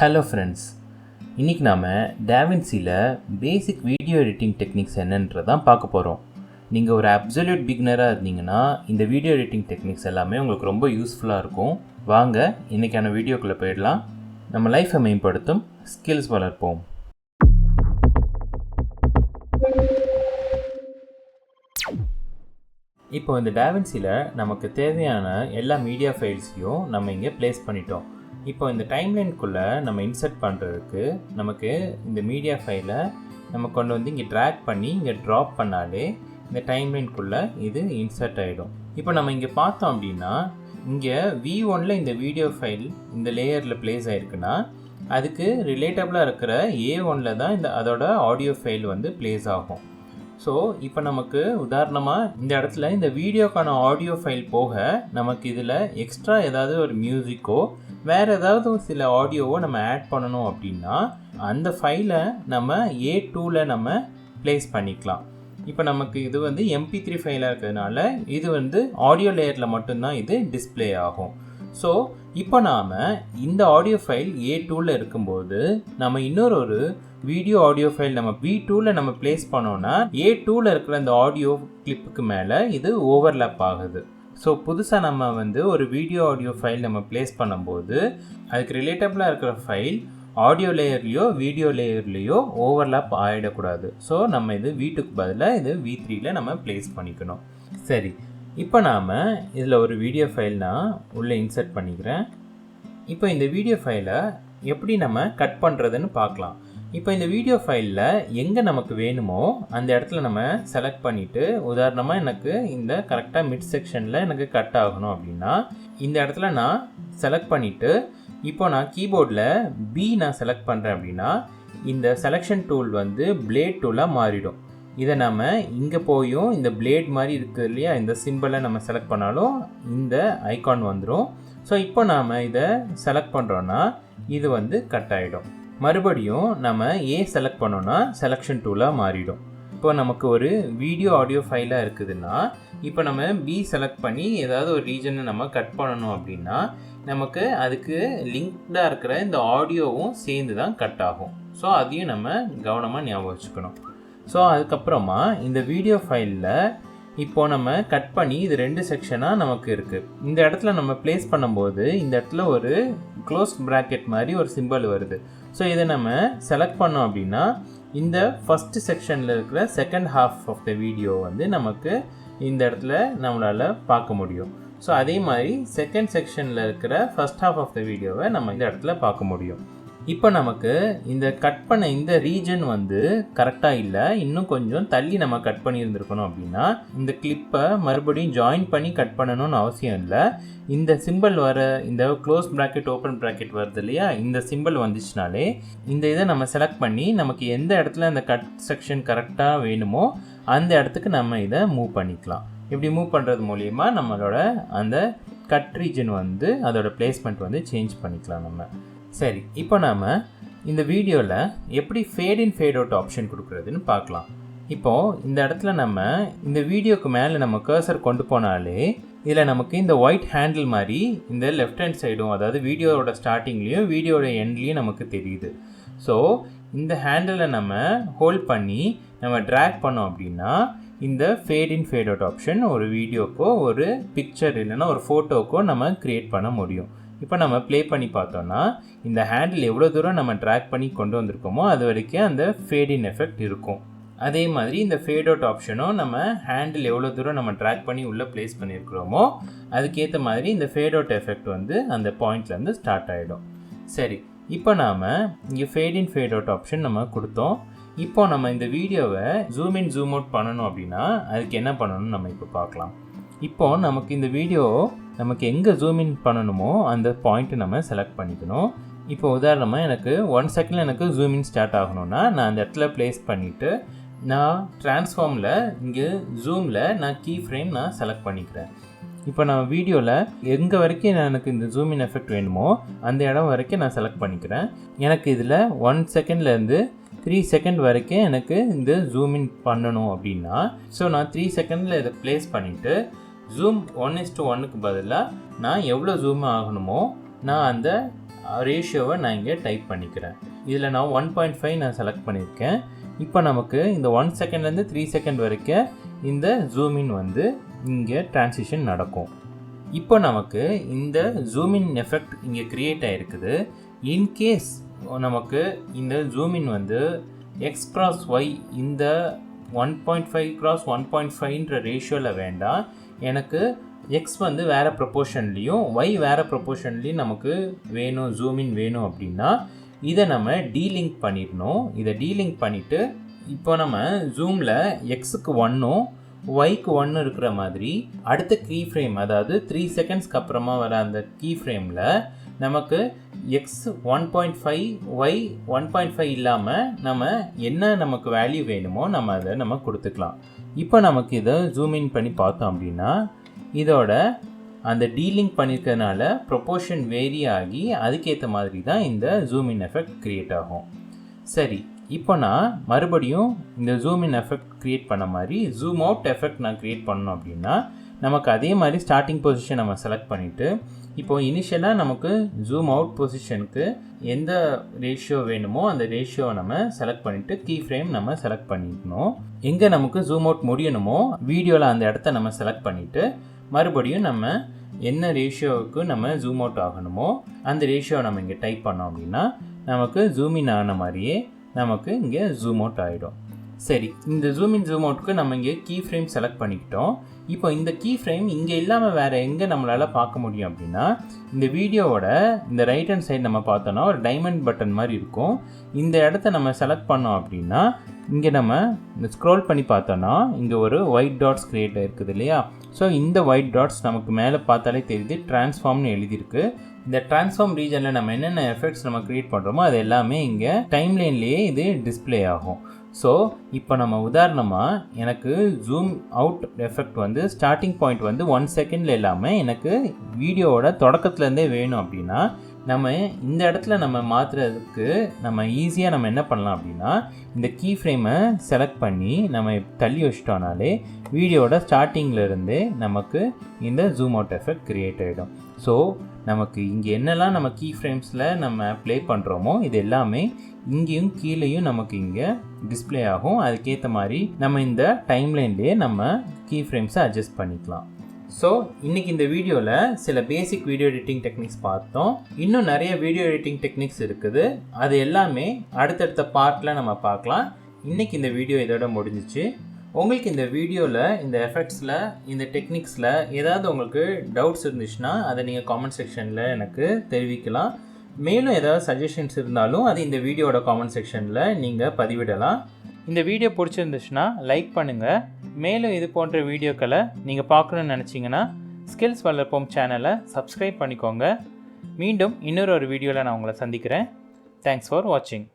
Hello friends இன்றைக்கி நாம் டேவின்சியில் பேசிக் வீடியோ எடிட்டிங் டெக்னிக்ஸ் என்னன்றதான் பார்க்க போகிறோம் நீங்கள் ஒரு அப்சல்யூட் பிகினராக இருந்தீங்கன்னா இந்த வீடியோ எடிட்டிங் டெக்னிக்ஸ் எல்லாமே உங்களுக்கு ரொம்ப யூஸ்ஃபுல்லாக இருக்கும். வாங்க இன்றைக்கான வீடியோக்குள்ளே போயிடலாம். நம்ம லைஃப்பை மேம்படுத்தும் ஸ்கில்ஸ் வளர்ப்போம். இப்போ இந்த டேவின்சியில் நமக்கு தேவையான எல்லா மீடியா ஃபைல்ஸையும் நம்ம இங்கே ப்ளேஸ் பண்ணிட்டோம். இப்போ இந்த டைம்லைனுக்குள்ளே நம்ம இன்சர்ட் பண்ணுறதுக்கு நமக்கு இந்த மீடியா ஃபைலை நம்ம கொண்டு வந்து இங்கே ட்ராக் பண்ணி இங்கே ட்ராப் பண்ணாலே இந்த டைம்லைனுக்குள்ளே இது இன்சர்ட் ஆகிடும் இப்போ நம்ம இங்கே பார்த்தோம் அப்படின்னா இங்கே வி ஒனில் இந்த வீடியோ ஃபைல் இந்த லேயரில் ப்ளேஸ் ஆகிருக்குன்னா அதுக்கு ரிலேட்டபிளாக இருக்கிற ஏ ஒனில் தான் இந்த அதோட ஆடியோ ஃபைல் வந்து ப்ளேஸ் ஆகும். ஸோ இப்போ நமக்கு உதாரணமாக இந்த இடத்துல இந்த வீடியோக்கான ஆடியோ ஃபைல் போக நமக்கு இதில் எக்ஸ்ட்ரா ஏதாவது ஒரு மியூசிக்கோ வேறு ஏதாவது சில ஆடியோவை நம்ம ஆட் பண்ணணும் அப்படின்னா அந்த ஃபைலை நம்ம ஏ டூவில் நம்ம ப்ளேஸ் பண்ணிக்கலாம். இப்போ நமக்கு இது வந்து எம்பி த்ரீ ஃபைலாக இருக்கிறதுனால இது வந்து ஆடியோ லேயரில் மட்டும்தான் இது டிஸ்ப்ளே ஆகும். ஸோ இப்போ நாம் இந்த ஆடியோ ஃபைல் ஏ டூவில் இருக்கும்போது நம்ம இன்னொரு ஒரு வீடியோ ஆடியோ ஃபைல் நம்ம வி டூவில் நம்ம ப்ளேஸ் பண்ணோன்னா ஏ டூவில் இருக்கிற அந்த ஆடியோ கிளிப்புக்கு மேலே இது ஓவர்லேப் ஆகுது. ஸோ புதுசாக நம்ம வந்து ஒரு வீடியோ ஆடியோ ஃபைல் நம்ம ப்ளேஸ் பண்ணும்போது அதுக்கு ரிலேட்டபிளாக இருக்கிற ஃபைல் ஆடியோ லேயர்லேயோ வீடியோ லேயர்லேயோ ஓவர்லாப் ஆகிடக்கூடாது ஸோ நம்ம இது வீட்டுக்கு பதிலாக இது வி த்ரீயில் நம்ம ப்ளேஸ் பண்ணிக்கணும். சரி இப்போ நாம் இதில் ஒரு வீடியோ ஃபைல் நான் உள்ளே இன்சர்ட் பண்ணிக்கிறேன். இப்போ இந்த வீடியோ ஃபைலை எப்படி நம்ம கட் பண்ணுறதுன்னு பார்க்கலாம். இப்போ இந்த வீடியோ ஃபைலில் எங்கே நமக்கு வேணுமோ அந்த இடத்துல நம்ம செலக்ட் பண்ணிவிட்டு உதாரணமாக எனக்கு இந்த கரெக்டாக மிட் செக்ஷனில் எனக்கு கட் ஆகணும் அப்படின்னா இந்த இடத்துல நான் செலக்ட் பண்ணிவிட்டு இப்போ நான் கீபோர்டில் பி நான் செலக்ட் பண்ணுறேன் அப்படின்னா இந்த செலெக்ஷன் டூல் வந்து பிளேட் டூலாக மாறிடும். இதை நம்ம இங்கே போயும் இந்த பிளேட் மாதிரி இருக்குது இல்லையா இந்த சிம்பிளை நம்ம செலக்ட் பண்ணாலும் இந்த ஐக்கான் வந்துடும் ஸோ இப்போ நாம் இதை செலக்ட் பண்ணுறோன்னா இது வந்து கட் ஆகிடும் மறுபடியும் நம்ம ஏ செலக்ட் பண்ணோன்னா செலெக்ஷன் டூலாக மாறிடும். இப்போ நமக்கு ஒரு வீடியோ ஆடியோ ஃபைலாக இருக்குதுன்னா இப்போ நம்ம பி செலக்ட் பண்ணி ஏதாவது ஒரு ரீஜனை நம்ம கட் பண்ணணும் அப்படின்னா நமக்கு அதுக்கு லிங்க்டாக இருக்கிற இந்த ஆடியோவும் சேர்ந்து தான் கட் ஆகும். ஸோ அதையும் நம்ம கவனமாக ஞாபகம் வச்சுக்கணும். ஸோ அதுக்கப்புறமா இந்த வீடியோ ஃபைலில் இப்போ நம்ம கட் பண்ணி இது ரெண்டு செக்ஷனாக நமக்கு இருக்குது இந்த இடத்துல நம்ம ப்ளேஸ் பண்ணும்போது இந்த இடத்துல ஒரு க்ளோஸ் ப்ராக்கெட் மாதிரி ஒரு சிம்பிள் வருது. ஸோ இதை நம்ம செலக்ட் பண்ணோம் அப்படின்னா இந்த ஃபஸ்ட்டு செக்ஷனில் இருக்கிற second half of the video வந்து நமக்கு இந்த இடத்துல நம்மளால் பார்க்க முடியும். ஸோ அதே மாதிரி செகண்ட் செக்ஷனில் இருக்கிற ஃபஸ்ட் ஹாஃப் ஆஃப் த வீடியோவை நம்ம இந்த இடத்துல பார்க்க முடியும். இப்போ நமக்கு இந்த கட் பண்ண இந்த ரீஜன் வந்து கரெக்டாக இல்லை. இன்னும் கொஞ்சம் தள்ளி நம்ம கட் பண்ணியிருந்துருக்கணும் அப்படின்னா இந்த கிளிப்பை மறுபடியும் ஜாயின் பண்ணி கட் பண்ணணும்னு அவசியம் இல்லை. இந்த சிம்பிள் வர இந்த க்ளோஸ் ப்ராக்கெட் ஓப்பன் ப்ராக்கெட் வருது இல்லையா? இந்த சிம்பிள் வந்துச்சுனாலே இந்த இதை நம்ம செலக்ட் பண்ணி நமக்கு எந்த இடத்துல அந்த கட் செக்ஷன் கரெக்டாக வேணுமோ அந்த இடத்துக்கு நம்ம இதை மூவ் பண்ணிக்கலாம். இப்படி மூவ் பண்ணுறது மூலிமா நம்மளோட அந்த கட் ரீஜன் வந்து அதோட பிளேஸ்மெண்ட் வந்து சேஞ்ச் பண்ணிக்கலாம் நம்ம. சரி இப்போ நாம் இந்த வீடியோவில் எப்படி fade in fade out option கொடுக்குறதுன்னு பார்க்கலாம். இப்போது இந்த இடத்துல நம்ம இந்த வீடியோக்கு மேலே நம்ம கர்சர் கொண்டு போனாலே இதில் நமக்கு இந்த ஒயிட் ஹேண்டில் மாதிரி இந்த லெஃப்ட் ஹேண்ட் சைடும் அதாவது வீடியோவோட ஸ்டார்டிங்லேயும் வீடியோட எண்ட்லேயும் நமக்கு தெரியுது. ஸோ இந்த ஹேண்டிலை நம்ம ஹோல்ட் பண்ணி நம்ம ட்ராக் பண்ணோம் அப்படின்னா இந்த fade in fade out option ஒரு வீடியோக்கோ ஒரு பிக்சர் இல்லைன்னா ஒரு ஃபோட்டோக்கோ நம்ம க்ரியேட் பண்ண முடியும். இப்போ நம்ம ப்ளே பண்ணி பார்த்தோன்னா இந்த ஹேண்டில் எவ்வளோ தூரம் நம்ம ட்ராக் பண்ணி கொண்டு வந்திருக்கோமோ அது வரைக்கும் அந்த ஃபேடின் எஃபெக்ட் இருக்கும். அதே மாதிரி இந்த ஃபேட் அவுட் ஆப்ஷனும் நம்ம ஹேண்டில் எவ்வளோ தூரம் நம்ம ட்ராக் பண்ணி உள்ளே ப்ளேஸ் பண்ணியிருக்கிறோமோ அதுக்கேற்ற மாதிரி இந்த ஃபேட் அவுட் எஃபெக்ட் வந்து அந்த பாயிண்ட்லேருந்து ஸ்டார்ட் ஆகிடும் சரி இப்போ நாம் இங்கே fade in fade out option நம்ம கொடுத்தோம். இப்போ நம்ம இந்த வீடியோவை ஜூம் இன் ஜூம் அவுட் பண்ணணும் அப்படின்னா அதுக்கு என்ன பண்ணணும்னு நம்ம இப்போ பார்க்கலாம். இப்போ நமக்கு இந்த வீடியோ நமக்கு எங்கே ஜூம் இன் பண்ணணுமோ அந்த பாயிண்ட்டை நம்ம செலக்ட் பண்ணிக்கணும். இப்போ உதாரணமாக எனக்கு ஒன் செகண்டில் எனக்கு ஜூம் இன் ஸ்டார்ட் ஆகணும்னா நான் அந்த இடத்துல ப்ளேஸ் பண்ணிவிட்டு நான் ட்ரான்ஸ்ஃபார்மில் இங்கே ஜூமில் நான் கீ ஃப்ரேம் நான் செலக்ட் பண்ணிக்கிறேன். இப்போ நான் வீடியோவில் எங்கே வரைக்கும் எனக்கு இந்த ஜூம் இன் எஃபெக்ட் வேணுமோ அந்த இடம் வரைக்கும் நான் செலக்ட் பண்ணிக்கிறேன். எனக்கு இதில் ஒன் செகண்ட்லேருந்து த்ரீ செகண்ட் வரைக்கும் எனக்கு இந்த ஜூம் இன் பண்ணணும் அப்படின்னா ஸோ நான் த்ரீ செகண்டில் இதை ப்ளேஸ் பண்ணிவிட்டு ஜூம் ஒன் இஸ்டு ஒன்னுக்கு பதிலாக நான் எவ்வளோ ஜூம் ஆகணுமோ நான் அந்த ரேஷியோவை நான் இங்கே டைப் பண்ணிக்கிறேன். இதில் நான் ஒன் பாயிண்ட் ஃபைவ் நான் செலக்ட் பண்ணியிருக்கேன். இப்போ நமக்கு இந்த ஒன் செகண்ட்லேருந்து த்ரீ செகண்ட் வரைக்கும் இந்த ஜூமின் வந்து இங்கே டிரான்சிஷன் நடக்கும். இப்போ நமக்கு இந்த ஜூமின் எஃபெக்ட் இங்கே க்ரியேட் ஆகிருக்குது இன்கேஸ் நமக்கு இந்த ஜூமின் வந்து எக்ஸ் கிராஸ் ஒய் இந்த one point five cross one point ஃபைவ்ன்ற ரேஷியோவில் வேண்டாம். எனக்கு எக்ஸ் வந்து வேறு ப்ரொப்போர்ஷன்லேயும் ஒய் வேறு ப்ரொப்போர்ஷன்லேயும் நமக்கு வேணும் ஜூமின் வேணும் அப்படின்னா இதை நம்ம டீலிங்க் பண்ணிடணும். இதை டீலிங்க் பண்ணிவிட்டு இப்போ நம்ம ஜூமில் எக்ஸுக்கு ஒன்றும் ஒய்க்கு ஒன்று இருக்கிற மாதிரி அடுத்த கீ ஃப்ரேம் அதாவது த்ரீ செகண்ட்ஸ்க்கு அப்புறமா வர அந்த கீ ஃப்ரேமில் நமக்கு X one point five Y one point five இல்லாமல் நம்ம என்ன நமக்கு வேல்யூ வேணுமோ நம்ம அதை நம்ம கொடுத்துக்கலாம். இப்போ நமக்கு இதை ஜூம் இன் பண்ணி பார்த்தோம் அப்படின்னா இதோட அந்த டீலிங் பண்ணியிருக்கிறதுனால ப்ரொப்போர்ஷன் வேரி ஆகி அதுக்கேற்ற மாதிரி தான் இந்த ஜூம் இன் எஃபெக்ட் க்ரியேட் ஆகும். சரி இப்போ நான் மறுபடியும் இந்த ஜூம் இன் எஃபெக்ட் க்ரியேட் பண்ண மாதிரி ஜூம் அவுட் எஃபெக்ட் நான் க்ரியேட் பண்ணோம் அப்படின்னா நமக்கு அதே மாதிரி ஸ்டார்டிங் பொசிஷன் நம்ம செலக்ட் பண்ணிவிட்டு இப்போது இனிஷியலாக நமக்கு ஜூம் அவுட் பொசிஷனுக்கு எந்த ரேஷியோ வேணுமோ அந்த ரேஷியோவை நம்ம செலக்ட் பண்ணிவிட்டு கீ ஃப்ரேம் நம்ம செலக்ட் பண்ணிக்கணும். எங்கே நமக்கு ஜூம் அவுட் முடியணுமோ வீடியோவில் அந்த இடத்த நம்ம செலக்ட் பண்ணிவிட்டு மறுபடியும் நம்ம என்ன ரேஷியோவுக்கு நம்ம ஜூம் அவுட் ஆகணுமோ அந்த ரேஷியோவை நம்ம இங்கே டைப் பண்ணோம் அப்படின்னா நமக்கு ஜூம் இன் ஆன மாதிரியே நமக்கு இங்கே ஜூம் அவுட் ஆகிடும் சரி இந்த ஜூம் இன் ஜூம் அவுட்டுக்கு நம்ம இங்கே கீ ஃப்ரேம் செலக்ட் பண்ணிக்கிட்டோம். இப்போ இந்த கீ ஃப்ரேம் இங்கே இல்லாமல் வேறு எங்கே நம்மளால் பார்க்க முடியும் அப்படின்னா இந்த வீடியோவோட இந்த ரைட் ஹேண்ட் சைடு நம்ம பார்த்தோன்னா ஒரு டைமண்ட் பட்டன் மாதிரி இருக்கும். இந்த இடத்த நம்ம செலக்ட் பண்ணோம் அப்படின்னா இங்கே நம்ம இந்த ஸ்க்ரோல் பண்ணி பார்த்தோன்னா இங்கே ஒரு ஒயிட் டாட்ஸ் க்ரியேட் இருக்குது இல்லையா? ஸோ இந்த ஒயிட் டாட்ஸ் நமக்கு மேலே பார்த்தாலே தெரியுது ட்ரான்ஸ்ஃபார்ம்னு எழுதியிருக்கு. இந்த ட்ரான்ஸ்ஃபார்ம் ரீஜனில் நம்ம என்னென்ன எஃபெக்ட்ஸ் நம்ம க்ரியேட் பண்ணுறோமோ அது எல்லாமே இங்கே டைம்லைன்லேயே இது டிஸ்பிளே ஆகும். ஸோ இப்போ நம்ம உதாரணமாக எனக்கு ஜூம் அவுட் எஃபெக்ட் வந்து ஸ்டார்டிங் பாயிண்ட் வந்து ஒன் செகண்டில் இல்லாமல் எனக்கு வீடியோவோட தொடக்கத்துலேருந்தே வேணும் அப்படின்னா நம்ம இந்த இடத்துல நம்ம மாற்றுறதுக்கு நம்ம ஈஸியாக நம்ம என்ன பண்ணலாம் அப்படின்னா இந்த கீ ஃப்ரேமை செலக்ட் பண்ணி நம்ம தள்ளி வச்சிட்டோனாலே வீடியோட ஸ்டார்டிங்லேருந்தே நமக்கு இந்த ஜூம் அவுட் எஃபெக்ட் க்ரியேட் ஆகிடும் ஸோ நமக்கு இங்கே என்னெல்லாம் நம்ம கீ ஃப்ரேம்ஸில் நம்ம ப்ளே பண்ணுறோமோ இது எல்லாமே இங்கேயும் கீழேயும் நமக்கு இங்கே டிஸ்பிளே ஆகும். அதுக்கேற்ற மாதிரி நம்ம இந்த டைம்லைன்லேயே நம்ம கீ ஃப்ரேம்ஸை அட்ஜஸ்ட் பண்ணிக்கலாம். ஸோ இன்றைக்கி இந்த வீடியோவில் சில பேசிக் வீடியோ எடிட்டிங் டெக்னிக்ஸ் பார்த்தோம். இன்னும் நிறைய வீடியோ எடிட்டிங் டெக்னிக்ஸ் இருக்குது. அது எல்லாமே அடுத்தடுத்த பார்ட்டில் நம்ம பார்க்கலாம். இன்றைக்கி இந்த வீடியோ இதோட முடிஞ்சிச்சு. உங்களுக்கு இந்த வீடியோவில் இந்த எஃபெக்ட்ஸில் இந்த டெக்னிக்ஸில் ஏதாவது உங்களுக்கு டவுட்ஸ் இருந்துச்சுன்னா அதை நீங்கள் காமெண்ட் செக்ஷனில் எனக்கு தெரிவிக்கலாம். மேலும் ஏதாவது சஜஷன்ஸ் இருந்தாலும் அது இந்த வீடியோட காமெண்ட் செக்ஷனில் நீங்கள் பதிவிடலாம். இந்த வீடியோ பிடிச்சிருந்துச்சுன்னா லைக் பண்ணுங்கள் மேலும் இது போன்ற வீடியோக்களை நீங்கள் பார்க்கணுன்னு நினச்சிங்கன்னா ஸ்கில்ஸ் வளர்ப்போம் சேனலை சப்ஸ்கிரைப் பண்ணிக்கோங்க. மீண்டும் இன்னொரு ஒரு வீடியோவில் நான் உங்களை சந்திக்கிறேன். தேங்க்ஸ் ஃபார் வாட்சிங்